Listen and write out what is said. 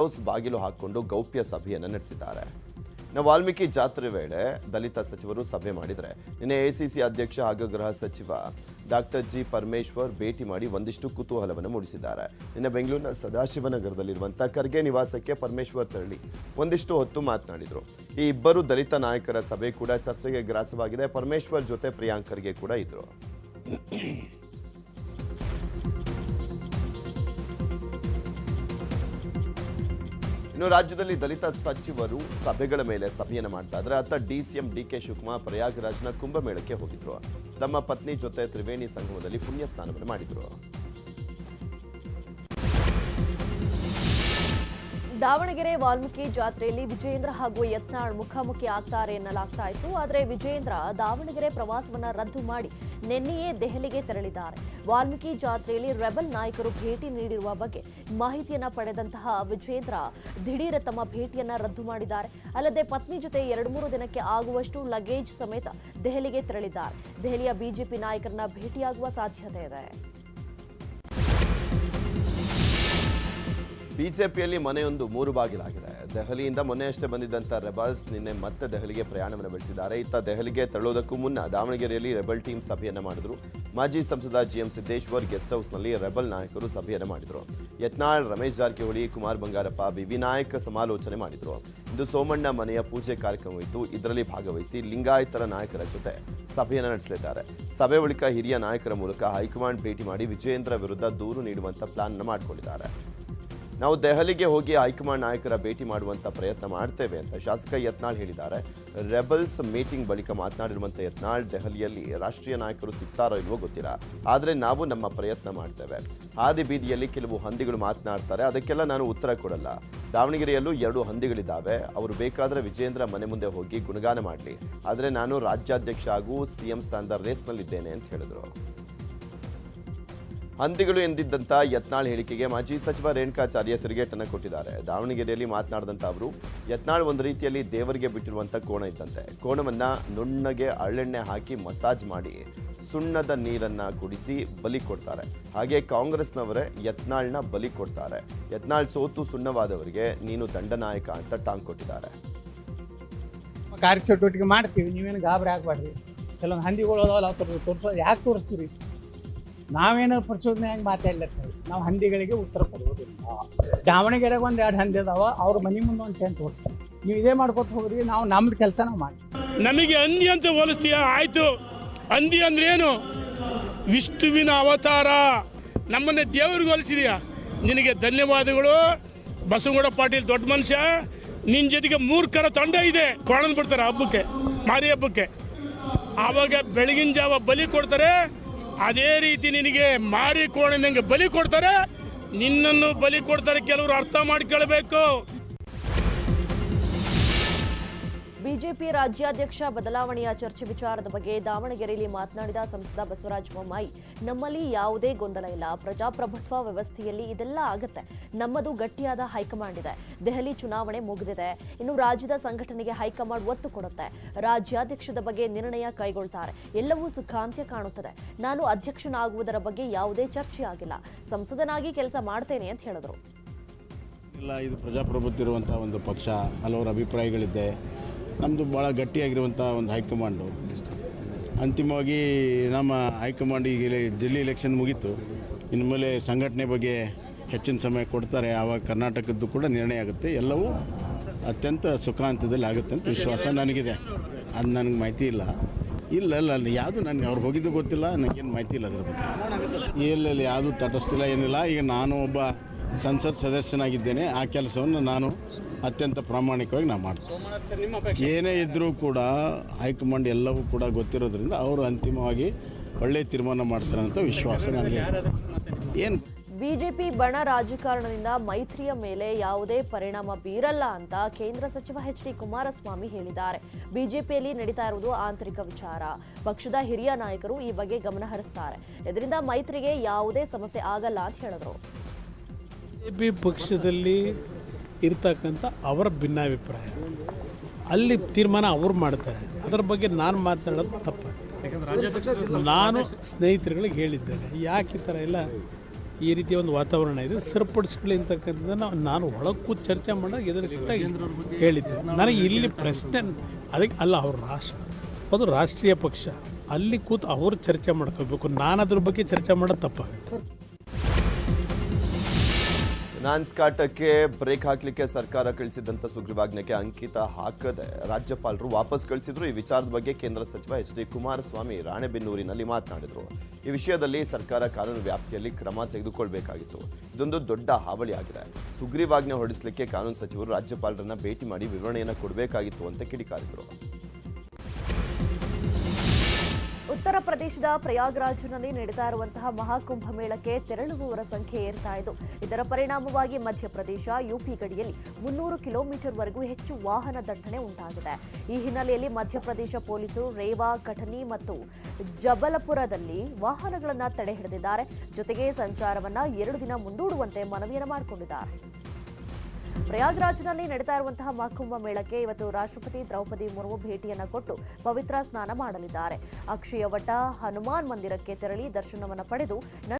House ಬಾಗಿಲು ಹಾಕೊಂಡು ಗೌಪ್ಯ ಸಭೆಯನ್ನು ನಡೆಸಿದ್ದಾರೆ. ಇನ್ನು ವಾಲ್ಮೀಕಿ ಜಾತ್ರೆ ವೇಳೆ ದಲಿತ ಸಚಿವರು ಸಭೆ ಮಾಡಿದರೆ ನಿನ್ನೆ ಎಸಿಸಿ ಅಧ್ಯಕ್ಷ ಹಾಗೂ ಗೃಹ ಸಚಿವ ಡಾಕ್ಟರ್ ಜಿ ಪರಮೇಶ್ವರ್ ಭೇಟಿ ಮಾಡಿ ಒಂದಿಷ್ಟು ಕುತೂಹಲವನ್ನು ಮೂಡಿಸಿದ್ದಾರೆ. ನಿನ್ನೆ ಬೆಂಗಳೂರಿನ ಸದಾಶಿವನಗರದಲ್ಲಿರುವಂಥ ಖರ್ಗೆ ನಿವಾಸಕ್ಕೆ ಪರಮೇಶ್ವರ್ ತೆರಳಿ ಒಂದಿಷ್ಟು ಹೊತ್ತು ಮಾತನಾಡಿದರು. ಈ ಇಬ್ಬರು ದಲಿತ ನಾಯಕರ ಸಭೆ ಕೂಡ ಚರ್ಚೆಗೆ ಗ್ರಾಸವಾಗಿದೆ. ಪರಮೇಶ್ವರ್ ಜೊತೆ ಪ್ರಿಯಾಂಕರ್ಗೆ ಕೂಡ ಇದ್ರು. ಇನ್ನು ರಾಜ್ಯದಲ್ಲಿ ದಲಿತ ಸಚಿವರು ಸಭೆಗಳ ಮೇಲೆ ಸಭೆಯನ್ನು ಮಾಡ್ತಾ ಇದ್ರೆ ಅತ್ತ ಡಿ ಕೆ ಶಿವಕುಮಾರ್, ಪ್ರಯಾಗ್ರಾಜ್ನ ಕುಂಭಮೇಳಕ್ಕೆ ಹೋಗಿದ್ರು. ತಮ್ಮ ಪತ್ನಿ ಜೊತೆ ತ್ರಿವೇಣಿ ಸಂಗಮದಲ್ಲಿ ಪುಣ್ಯ ಸ್ನಾನವನ್ನು ಮಾಡಿದ್ರು. ದಾವಣಗೆರೆ, ವಾಲ್ಮೀಕಿ ಜಾತ್ರೆಯಲ್ಲಿ ವಿಜೇಂದ್ರ ಹಾಗೂ ಯತ್ನಾಳ್ ಮುಖಾಮುಖಿ ಆಗ್ತಾರೆ ಎನ್ನಲಾಗ್ತಾ ಇತ್ತು. ಆದರೆ ವಿಜೇಂದ್ರ ದಾವಣಗೆರೆ ಪ್ರವಾಸವನ್ನು ರದ್ದು ಮಾಡಿ ನಿನ್ನೆಯೇ ದೆಹಲಿಗೆ ತೆರಳಿದ್ದಾರೆ. ವಾಲ್ಮೀಕಿ ಜಾತ್ರೆಯಲ್ಲಿ ರೆಬಲ್ ನಾಯಕರು ಭೇಟಿ ನೀಡಿರುವ ಬಗ್ಗೆ ಮಾಹಿತಿಯನ್ನ ಪಡೆದಂತಹ ವಿಜೇಂದ್ರ ದಿಢೀರ್ ತಮ್ಮ ಭೇಟಿಯನ್ನ ರದ್ದು ಮಾಡಿದ್ದಾರೆ. ಅಲ್ಲದೆ ಪತ್ನಿ ಜೊತೆ ಎರಡು ಮೂರು ದಿನಕ್ಕೆ ಆಗುವಷ್ಟು ಲಗೇಜ್ ಸಮೇತ ದೆಹಲಿಗೆ ತೆರಳಿದ್ದಾರೆ. ದೆಹಲಿಯ ಬಿಜೆಪಿ ನಾಯಕರನ್ನ ಭೇಟಿಯಾಗುವ ಸಾಧ್ಯತೆ ಇದೆ. ಬಿಜೆಪಿಯಲ್ಲಿ ಮನೆಯೊಂದು ಮೂರು ಬಾಗಿಲಾಗಿದೆ. ದೆಹಲಿಯಿಂದ ಮೊನ್ನೆಯಷ್ಟೇ ಬಂದಿದ್ದಂಥ ರೆಬಲ್ಸ್ ನಿನ್ನೆ ಮತ್ತೆ ದೆಹಲಿಗೆ ಪ್ರಯಾಣವನ್ನು ಬೆಳೆಸಿದ್ದಾರೆ. ಇತ್ತ ದೆಹಲಿಗೆ ತೆರಳೋದಕ್ಕೂ ಮುನ್ನ ದಾವಣಗೆರೆಯಲ್ಲಿ ರೆಬಲ್ ಟೀಮ್ ಸಭೆಯನ್ನು ಮಾಡಿದ್ರು. ಮಾಜಿ ಸಂಸದ ಜಿಎಂ ಸಿದ್ದೇಶ್ವರ್ ಗೆಸ್ಟ್ ಹೌಸ್ನಲ್ಲಿ ರೆಬಲ್ ನಾಯಕರು ಸಭೆಯನ್ನು ಮಾಡಿದರು. ಯತ್ನಾಳ್, ರಮೇಶ್ ಜಾರಕಿಹೊಳಿ, ಕುಮಾರ್ ಬಂಗಾರಪ್ಪ, ಬಿವಿ ನಾಯಕ್ ಸಮಾಲೋಚನೆ ಮಾಡಿದರು. ಇಂದು ಸೋಮಣ್ಣ ಮನೆಯ ಪೂಜೆ ಕಾರ್ಯಕ್ರಮವಿದ್ದು ಇದರಲ್ಲಿ ಭಾಗವಹಿಸಿ ಲಿಂಗಾಯತರ ನಾಯಕರ ಜೊತೆ ಸಭೆಯನ್ನು ನಡೆಸಲಿದ್ದಾರೆ ಸಭೆ ಬಳಿಕ ಹಿರಿಯ ನಾಯಕರ ಮೂಲಕ ಹೈಕಮಾಂಡ್ ಭೇಟಿ ಮಾಡಿ ವಿಜಯೇಂದ್ರ ವಿರುದ್ಧ ದೂರು ನೀಡುವಂತ ಪ್ಲಾನ್ ಮಾಡಿಕೊಂಡಿದ್ದಾರೆ. ನಾವು ದೆಹಲಿಗೆ ಹೋಗಿ ಹೈಕಮಾಂಡ್ ನಾಯಕರ ಭೇಟಿ ಮಾಡುವಂಥ ಪ್ರಯತ್ನ ಮಾಡ್ತೇವೆ ಅಂತ ಶಾಸಕ ಯತ್ನಾಳ್ ಹೇಳಿದ್ದಾರೆ. ರೆಬಲ್ಸ್ ಮೀಟಿಂಗ್ ಬಳಿಕ ಮಾತನಾಡಿರುವಂಥ ಯತ್ನಾಳ್, ದೆಹಲಿಯಲ್ಲಿ ರಾಷ್ಟ್ರೀಯ ನಾಯಕರು ಸಿಗ್ತಾರೋ ಇಲ್ವೋ ಗೊತ್ತಿಲ್ಲ. ಆದರೆ ನಾವು ನಮ್ಮ ಪ್ರಯತ್ನ ಮಾಡ್ತೇವೆ. ಹಾದಿ ಬೀದಿಯಲ್ಲಿ ಕೆಲವು ಹಂದಿಗಳು ಮಾತನಾಡ್ತಾರೆ. ಅದಕ್ಕೆಲ್ಲ ನಾನು ಉತ್ತರ ಕೊಡಲ್ಲ. ದಾವಣಗೆರೆಯಲ್ಲೂ ಎರಡು ಹಂದಿಗಳಿದ್ದಾವೆ. ಅವರು ಬೇಕಾದರೆ ವಿಜೇಂದ್ರ ಮನೆ ಮುಂದೆ ಹೋಗಿ ಗುಣಗಾನ ಮಾಡಲಿ. ಆದರೆ ನಾನು ರಾಜ್ಯಾಧ್ಯಕ್ಷ ಹಾಗೂ ಸಿಎಂ ಸ್ಥಾನದ ರೇಸ್ನಲ್ಲಿದ್ದೇನೆ ಅಂತ ಹೇಳಿದರು. ಹಂದಿಗಳು ಎಂದಿದ್ದಂಥ ಯತ್ನಾಳ್ ಹೇಳಿಕೆಗೆ ಮಾಜಿ ಸಚಿವ ರೇಣುಕಾಚಾರ್ಯ ತಿರುಗೇಟನ್ನು ಕೊಟ್ಟಿದ್ದಾರೆ. ದಾವಣಗೆರೆಯಲ್ಲಿ ಮಾತನಾಡಿದಂಥ ಅವರು, ಯತ್ನಾಳ್ ಒಂದು ರೀತಿಯಲ್ಲಿ ದೇವರಿಗೆ ಬಿಟ್ಟಿರುವಂಥ ಕೋಣ ಇದ್ದಂತೆ. ಕೋಣವನ್ನು ನುಣ್ಣಗೆ ಅಳ್ಳೆಣ್ಣೆ ಹಾಕಿ ಮಸಾಜ್ ಮಾಡಿ ಸುಣ್ಣದ ನೀರನ್ನ ಕುಡಿಸಿ ಬಲಿ ಕೊಡ್ತಾರೆ. ಹಾಗೆ ಕಾಂಗ್ರೆಸ್ನವರೇ ಯತ್ನಾಳ್ನ ಬಲಿ ಕೊಡ್ತಾರೆ. ಯತ್ನಾಳ್ ಸೋತು ಸುಣ್ಣವಾದವರಿಗೆ ನೀನು ದಂಡನಾಯಕ ಅಂತ ಟಾಂಗ್ ಕೊಟ್ಟಿದ್ದಾರೆ. ಕಾರ್ಯಚಟುವಟಿಕೆ ಮಾಡ್ತೀವಿ. ನೀವೇನು ಗಾಬರಿ ಆಗಬಾರ್ದು. ಕೆಲವೊಂದು ಹಂದಿಗಳು ತೋರಿಸೋದು ಯಾಕೆ ತೋರಿಸ್ತೀವಿ ನಾವೇನೋ ಪ್ರಚೋದನೆ ಹೆಂಗೆ ಮಾತಾಡ್ಲಿರ್ತೀವಿ ನಾವು ಹಂದಿಗಳಿಗೆ ಉತ್ತರ ಕೊಡೋದಿಲ್ಲ ದಾವಣಗೆರೆಗೆ ಒಂದು ಎರಡು ಹಂದಿ ಅದಾವ, ಅವ್ರ ಮನೆ ಮುಂದೆ ಒಂದು ಟೆಂಟ್ ಓಡಿಸ್ತಾರೆ ನೀವು ಇದೇ ಮಾಡ್ಕೊತ ಹೋಗ್ರಿ, ನಾವು ನಮ್ದು ಕೆಲಸ ನಾವು ಮಾಡಿ. ನಮಗೆ ಹಂದಿ ಅಂತ ಹೋಲಿಸ್ತೀಯ? ಆಯಿತು. ಹಂದಿ ಅಂದ್ರೆ ಏನು ವಿಷ್ಣುವಿನ ಅವತಾರ. ನಮ್ಮನ್ನ ದೇವ್ರಿಗೆ ಹೋಲಿಸಿದೀಯ. ನಿನಗೆ ಧನ್ಯವಾದಗಳು. ಬಸವಗೌಡ ಪಾಟೀಲ್ ದೊಡ್ಡ ಮನುಷ್ಯ. ನಿನ್ನ ಜೊತೆಗೆ ಮೂರ್ಖರ ತಂಡ ಇದೆ. ಕೊಳನ್ ಹಬ್ಬಕ್ಕೆ, ಮಾರಿ ಹಬ್ಬಕ್ಕೆ. ಆವಾಗ ಬೆಳಗಿನ ಜಾವ ಬಲಿ ಕೊಡ್ತಾರೆ. ಅದೇ ರೀತಿ ನಿನಗೆ ಮಾರಿಕೋಣ ಕೋಣನಂಗೆ ಬಲಿ ಕೊಡ್ತಾರೆ ನಿನ್ನನ್ನು ಬಲಿ ಕೊಡ್ತಾರೆ ಕೆಲವರು ಅರ್ಥ ಮಾಡ್ಕೊಳ್ಬೇಕು. ಬಿಜೆಪಿ ರಾಜ್ಯಾಧ್ಯಕ್ಷ ಬದಲಾವಣೆಯ ಚರ್ಚೆ ವಿಚಾರದ ಬಗ್ಗೆ ದಾವಣಗೆರೆಯಲ್ಲಿ ಮಾತನಾಡಿದ ಸಂಸದ ಬಸವರಾಜ ಬೊಮ್ಮಾಯಿ, ನಮ್ಮಲ್ಲಿ ಯಾವುದೇ ಗೊಂದಲ ಇಲ್ಲ. ಪ್ರಜಾಪ್ರಭುತ್ವ ವ್ಯವಸ್ಥೆಯಲ್ಲಿ ಇದೆಲ್ಲ ಆಗುತ್ತೆ. ನಮ್ಮದು ಗಟ್ಟಿಯಾದ ಹೈಕಮಾಂಡ್ ಇದೆ. ದೆಹಲಿ ಚುನಾವಣೆ ಮುಗಿದಿದೆ. ಇನ್ನು ರಾಜ್ಯದ ಸಂಘಟನೆಗೆ ಹೈಕಮಾಂಡ್ ಒತ್ತು ಕೊಡುತ್ತೆ. ರಾಜ್ಯಾಧ್ಯಕ್ಷದ ಬಗ್ಗೆ ನಿರ್ಣಯ ಕೈಗೊಳ್ತಾರೆ. ಎಲ್ಲವೂ ಸುಖಾಂತ್ಯ ಕಾಣುತ್ತದೆ. ನಾನು ಅಧ್ಯಕ್ಷನಾಗುವುದರ ಬಗ್ಗೆ ಯಾವುದೇ ಚರ್ಚೆ ಆಗಿಲ್ಲ. ಸಂಸದನಾಗಿ ಕೆಲಸ ಮಾಡ್ತೇನೆ ಅಂತ ಹೇಳಿದರು. ಇಲ್ಲ, ಇದು ಪ್ರಜಾಪ್ರಭುತ್ವ ಇರುವಂಥ ಒಂದು ಪಕ್ಷ. ಹಲವಾರು ಅಭಿಪ್ರಾಯಗಳಿದೆ. ನಮ್ಮದು ಭಾಳ ಗಟ್ಟಿಯಾಗಿರುವಂಥ ಒಂದು ಹೈಕಮಾಂಡು. ಅಂತಿಮವಾಗಿ ನಮ್ಮ ಹೈಕಮಾಂಡ್ ಈಗ ಡೆಲ್ಲಿ ಎಲೆಕ್ಷನ್ ಮುಗೀತು. ಇನ್ನು ಮೇಲೆ ಸಂಘಟನೆ ಬಗ್ಗೆ ಹೆಚ್ಚಿನ ಸಮಯ ಕೊಡ್ತಾರೆ. ಆವಾಗ ಕರ್ನಾಟಕದ್ದು ಕೂಡ ನಿರ್ಣಯ ಆಗುತ್ತೆ. ಎಲ್ಲವೂ ಅತ್ಯಂತ ಸುಖಾಂತದಲ್ಲಿ ಆಗುತ್ತೆ ಅಂತ ವಿಶ್ವಾಸ ನನಗಿದೆ. ಅದು ನನಗೆ ಮಾಹಿತಿ ಇಲ್ಲ. ಇಲ್ಲ ಇಲ್ಲ ಅಲ್ಲಿ ಯಾವುದು ನನಗೆ ಅವ್ರು ಹೋಗಿದ್ದು ಗೊತ್ತಿಲ್ಲ. ನನಗೇನು ಮಾಹಿತಿ ಇಲ್ಲ ಅದ್ರ ಬಗ್ಗೆ. ಎಲ್ಲೆಲ್ಲಿ ಯಾವುದು ತಟಸ್ಥಿಲ್ಲ, ಏನಿಲ್ಲ. ಈಗ ನಾನು ಒಬ್ಬ ಸಂಸತ್ ಸದಸ್ಯನಾಗಿದ್ದೇನೆ. ಆ ಕೆಲಸವನ್ನು ನಾನು ಅತ್ಯಂತ ಪ್ರಾಮಾಣಿಕವಾಗಿ ನಾವು ಮಾಡ್ತೀವಿ. ಏನೇ ಇದ್ದರೂ ಕೂಡ ಹೈಕಮಾಂಡ್ ಎಲ್ಲವೂ ಕೂಡ ಗೊತ್ತಿರೋದ್ರಿಂದ ಅವರು ಅಂತಿಮವಾಗಿ ಒಳ್ಳೆಯ ತೀರ್ಮಾನ ಮಾಡ್ತಾರೆ ಅಂತ ವಿಶ್ವಾಸ ನನಗೆ. ಏನು? ಬಿಜೆಪಿ ಬಣ ರಾಜಕಾರಣದಿಂದ ಮೈತ್ರಿಯ ಮೇಲೆ ಯಾವುದೇ ಪರಿಣಾಮ ಬೀರಲ್ಲ ಅಂತ ಕೇಂದ್ರ ಸಚಿವ ಎಚ್ ಡಿ ಕುಮಾರಸ್ವಾಮಿ ಹೇಳಿದ್ದಾರೆ. ಬಿಜೆಪಿಯಲ್ಲಿ ನಡೀತಾ ಇರುವುದು ಆಂತರಿಕ ವಿಚಾರ. ಪಕ್ಷದ ಹಿರಿಯ ನಾಯಕರು ಈ ಬಗ್ಗೆ ಗಮನ ಹರಿಸ್ತಾರೆ. ಇದರಿಂದ ಮೈತ್ರಿಗೆ ಯಾವುದೇ ಸಮಸ್ಯೆ ಆಗಲ್ಲ ಅಂತ ಹೇಳಿದ್ರು. ಬಿಜೆಪಿ ಪಕ್ಷದಲ್ಲಿ ಇರ್ತಕ್ಕಂಥ ಅವರ ಭಿನ್ನಾಭಿಪ್ರಾಯ. ಅಲ್ಲಿ ತೀರ್ಮಾನ ಅವ್ರು ಮಾಡ್ತಾರೆ. ಅದರ ಬಗ್ಗೆ ನಾನು ಮಾತಾಡೋದು ತಪ್ಪು. ನಾನು ಸ್ನೇಹಿತರುಗಳಿಗೆ ಹೇಳಿದ್ದೇನೆ, ಯಾಕೆ ಈ ಥರ ಎಲ್ಲ ಈ ರೀತಿಯ ಒಂದು ವಾತಾವರಣ ಇದೆ, ಸರಿಪಡಿಸ್ಕೊಳ್ಳಿ ಅಂತಕ್ಕಂಥದ್ದನ್ನು ನಾನು ಒಳಕ್ಕೂ ಚರ್ಚೆ ಮಾಡೋ ಎದುರಿಸಿದಾಗ ಹೇಳಿದ್ದೆ. ನನಗೆ ಇಲ್ಲಿ ಪ್ರಶ್ನೆ, ಅದಕ್ಕೆ ಅಲ್ಲ, ಅವ್ರ ರಾಷ್ಟ್ರ, ಅದು ರಾಷ್ಟ್ರೀಯ ಪಕ್ಷ. ಅಲ್ಲಿ ಕೂತು ಅವರು ಚರ್ಚೆ ಮಾಡ್ಕೋಬೇಕು ನಾನು ಅದ್ರ ಬಗ್ಗೆ ಚರ್ಚೆ ಮಾಡೋದು ತಪ್ಪಾಗುತ್ತೆ ನಾನ್ಸ್ ಕಾಟಕ್ಕೆ ಬ್ರೇಕ್ ಹಾಕ್ಲಿಕ್ಕೆ ಸರ್ಕಾರ ಕಳಿಸಿದಂತ ಸುಗ್ರೀವಾಜ್ಞೆಗೆ ಅಂಕಿತ ಹಾಕದೆ ರಾಜ್ಯಪಾಲರು ವಾಪಸ್ ಕಳಿಸಿದ್ರು. ಈ ವಿಚಾರದ ಬಗ್ಗೆ ಕೇಂದ್ರ ಸಚಿವ ಎಚ್ ಡಿ ಕುಮಾರಸ್ವಾಮಿ ರಾಣೆಬೆನ್ನೂರಿನಲ್ಲಿ ಮಾತನಾಡಿದರು. ಈ ವಿಷಯದಲ್ಲಿ ಸರ್ಕಾರ ಕಾನೂನು ವ್ಯಾಪ್ತಿಯಲ್ಲಿ ಕ್ರಮ ತೆಗೆದುಕೊಳ್ಬೇಕಾಗಿತ್ತು. ಇದೊಂದು ದೊಡ್ಡ ಹಾವಳಿ ಆಗಿದೆ. ಸುಗ್ರೀವಾಜ್ಞೆ ಹೊರಡಿಸಲಿಕ್ಕೆ ಕಾನೂನು ಸಚಿವರು ರಾಜ್ಯಪಾಲರನ್ನ ಭೇಟಿ ಮಾಡಿ ವಿವರಣೆಯನ್ನು ಕೊಡಬೇಕಾಗಿತ್ತು ಅಂತ ಕಿಡಿಕಾರಿದ್ರು. ಉತ್ತರ ಪ್ರದೇಶದ ಪ್ರಯಾಗ್ರಾಜ್ನಲ್ಲಿ ನಡೀತಾ ಇರುವಂತಹ ಮಹಾಕುಂಭ ಮೇಳಕ್ಕೆ ತೆರಳುವವರ ಸಂಖ್ಯೆ ಏರ್ತಾ ಇದ್ದು, ಇದರ ಪರಿಣಾಮವಾಗಿ ಮಧ್ಯಪ್ರದೇಶ, ಯುಪಿ ಗಡಿಯಲ್ಲಿ ಮುನ್ನೂರು ಕಿಲೋಮೀಟರ್ವರೆಗೂ ಹೆಚ್ಚು ವಾಹನ ದಟ್ಟಣೆ ಉಂಟಾಗಿದೆ. ಈ ಹಿನ್ನೆಲೆಯಲ್ಲಿ ಮಧ್ಯಪ್ರದೇಶ ಪೊಲೀಸರು ರೇವಾ ಕಠನಿ ಮತ್ತು ಜಬಲಪುರದಲ್ಲಿ ವಾಹನಗಳನ್ನು ತಡೆ ಹಿಡಿದಿದ್ದಾರೆ ಜೊತೆಗೆ ಸಂಚಾರವನ್ನು ಎರಡು ದಿನ ಮುಂದೂಡುವಂತೆ ಮನವಿಯನ್ನು ಮಾಡಿಕೊಂಡಿದ್ದಾರೆ. ಪ್ರಯಾಗ್ರಾಜ್ನಲ್ಲಿ ನಡೀತಾ ಇರುವಂತಹ ಮಹಾಕುಂಭ ಮೇಳಕ್ಕೆ ಇವತ್ತು ರಾಷ್ಟ್ರಪತಿ ದ್ರೌಪದಿ ಮುರ್ಮು ಭೇಟಿಯನ್ನ ಕೊಟ್ಟು ಪವಿತ್ರ ಸ್ನಾನ ಮಾಡಲಿದ್ದಾರೆ. ಅಕ್ಷಯ ವಟ ಹನುಮಾನ್ ಮಂದಿರಕ್ಕೆ ತೆರಳಿ ದರ್ಶನವನ್ನು ಪಡೆದು